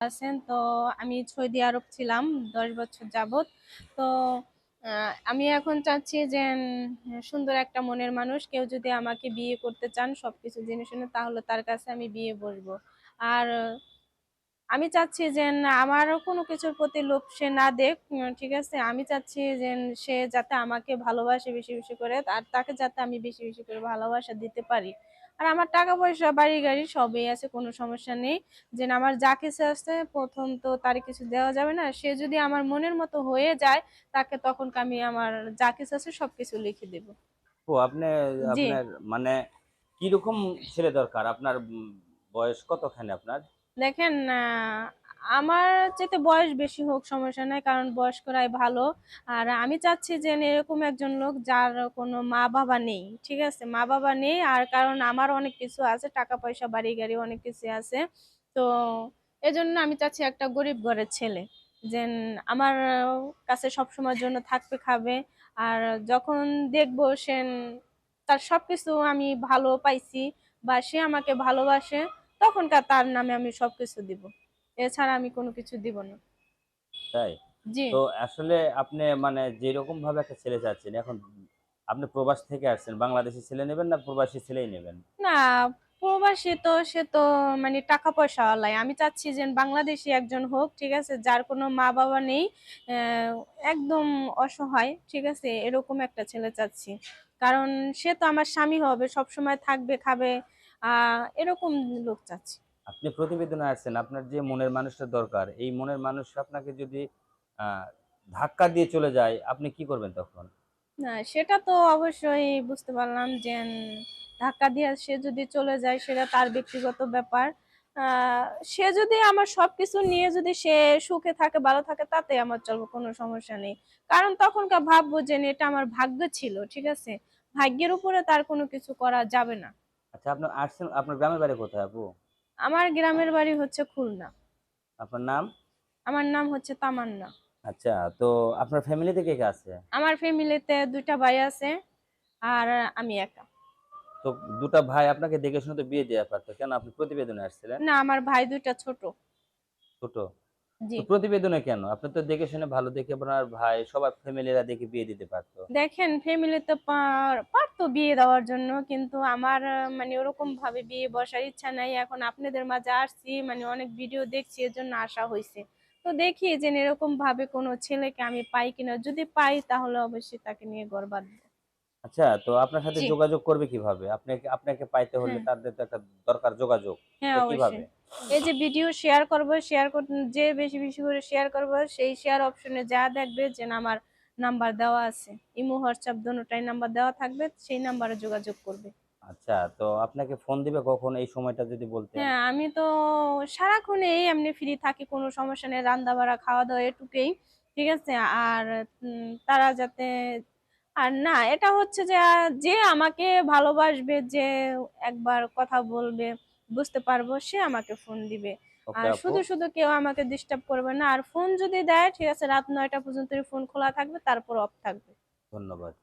আছেন। তো আমি সৌদি আরব ছিলাম দশ বছর যাবত তো আমি এখন চাচ্ছি যে সুন্দর একটা মনের মানুষ। কেউ যদি আমাকে বিয়ে করতে চান সবকিছু জেনে শুনে, তাহলে তার কাছে আমি বিয়ে বসবো। আর আমি চাচ্ছি যে, আমারও কোনো কিছুর প্রতি লোভ সে না দেখ ঠিক আছে? আমি চাচ্ছি যে, সে যাতে আমাকে ভালোবাসে বেশি বেশি করে, আর তাকে যাতে আমি বেশি বেশি করে ভালোবাসা দিতে পারি। আর আমার টাকা পয়সা বাড়ি গাড়ি সবই আছে কোনো সমস্যা নেই। যে আমার যা কিছু আছে প্রথম তো তার কিছু দেওয়া যাবে না। সে যদি আমার মনের মতো হয়ে যায় তাকে তখন আমি আমার যা কিছু আছে সবকিছু লিখে দেব। ও আপনি। আপনার মানে কি রকম ছেলে দরকার? আপনার বয়স কতখানি আপনার? দেখেন আমার যেতে বয়স বেশি হোক, সমস্যা নাই, কারণ বয়স্করাই ভালো। আর আমি চাচ্ছি যে, এরকম একজন লোক যার কোনো মা বাবা নেই, ঠিক আছে? মা বাবা নেই, আর কারণ আমার অনেক কিছু আছে টাকা পয়সা বাড়ি গাড়ি অনেক কিছু আছে। তো, এজন্য আমি চাচ্ছি একটা গরিব ঘরের ছেলে, যে, আমার কাছে সবসময়ের জন্য থাকবে, খাবে। আর যখন দেখব সে, তার সব কিছু আমি ভালো পাইছি বা সে আমাকে ভালোবাসে, তখনকার তার নামে আমি সব কিছু দিব। এছাড়া আমি কোনো কিছু দিব না। তাই? জি। তো আসলে আপনি মানে যেরকম ভাবে একটা ছেলে চাচ্ছেন এখন আপনি প্রবাস থেকে আসছেন বাংলাদেশি ছেলে নেবেন না প্রবাসী ছেলেই নেবেন? না প্রবাসী তো সে তো মানে টাকা পয়সা ওয়ালাই আমি চাচ্ছি যে বাংলাদেশি একজন হোক ঠিক আছে যার কোনো মা বাবা নেই একদম অসহায় ঠিক আছে এরকম একটা ছেলে চাচ্ছি। কারণ সে তো আমার স্বামী হবে সব সময় থাকবে খাবে আহ এরকম লোক চাচ্ছি। আপনি প্রতিবেদনে আসছেন আপনার যে মনের মানুষটা দরকার এই মনের মানুষ আপনাকে যদি ধাক্কা দিয়ে চলে যায় আপনি কি করবেন তখন? না সেটা তো অবশ্যই বুঝতে পারলাম যে ধাক্কা দিয়ে সে যদি চলে যায় সেটা তার ব্যক্তিগত ব্যাপার। সে যদি আমার সবকিছু নিয়ে যদি সে সুখে থাকে ভালো থাকে তাতে আমার চলবে কোনো সমস্যা নেই। কারণ তখনকার ভাববো যে এটা আমার ভাগ্য ছিল ঠিক আছে? ভাগ্যের উপরে তার কোনো কিছু করা যাবে না। আচ্ছা আপনার আসছেন আপনার গ্রামের বাড়ি কোথায় আপু? আমার গ্রামের বাড়ি হচ্ছে খুলনা। আপনার নাম? আমার নাম হচ্ছে তামান্না। আচ্ছা তো আপনার ফ্যামিলিতে কে কে আছে? আমার ফ্যামিলিতে দুইটা ভাই আছে আর আমি একা। তো দুটা ভাই আপনাকে দেখে শুনে তো বিয়ে দেওয়া পারতো কেন আপনি প্রতিবেদনে আসছিলেন? না আমার ভাই দুইটা ছোট। ছোট? জি। তো প্রতিবেদনে কেন? আপনি তো দেখে শুনে ভালো দেখে আপনার ভাই সবার ফ্যামিলিরা দেখে বিয়ে দিতে পারতো। দেখেন ফ্যামিলি ফ্যামিলিতে পারতো বিয়ে দেওয়ার জন্য। কিন্তু আমার মানে ওরকম ভাবে বিয়ে বসার ইচ্ছা নাই। এখন আপনাদের মাঝে আসছি মানে অনেক ভিডিও দেখছি এর জন্য আসা হয়েছে তো দেখি যে এরকম ভাবে কোনো ছেলেকে আমি পাই কিনা। যদি পাই তাহলে অবশ্যই তাকে নিয়ে ঘর বাঁধবো। আচ্ছা তো আপনার সাথে যোগাযোগ করবে কীভাবে? আপনাকে আপনাকে পাইতে হলে। তাদের তো একটা দরকার যোগাযোগ। হ্যাঁ তো কীভাবে? এই যে ভিডিও শেয়ার করব শেয়ার যে বেশি বেশি করে শেয়ার করব সেই শেয়ার অপশনে যা দেখবে যে আমার নাম্বার দেওয়া আছে। ইমো হোয়াটসঅ্যাপ দুটোটাই নাম্বার দেওয়া থাকবে সেই নাম্বারে যোগাযোগ করবে। আচ্ছা তো আপনাকে ফোন দিবে কখন এই সময়টা যদি বলতে হ্যাঁ আমি তো সারাক্ষণ এই এমনি ফ্রি থাকি কোনো সমস্যা নেই রান্না বাড়া খাওয়া দাওয়া এটুকুই ঠিক আছে? আর তারা যাতে আর না এটা হচ্ছে যে যে আমাকে ভালোবাসবে যে একবার কথা বলবে বুঝতে পারব সে আমাকে ফোন দিবে। আর শুধু শুধু কেউ আমাকে ডিস্টার্ব করবে না। আর ফোন যদি দেয় ঠিক আছে রাত নয়টা পর্যন্ত ফোন খোলা থাকবে তারপর অফ থাকবে। ধন্যবাদ।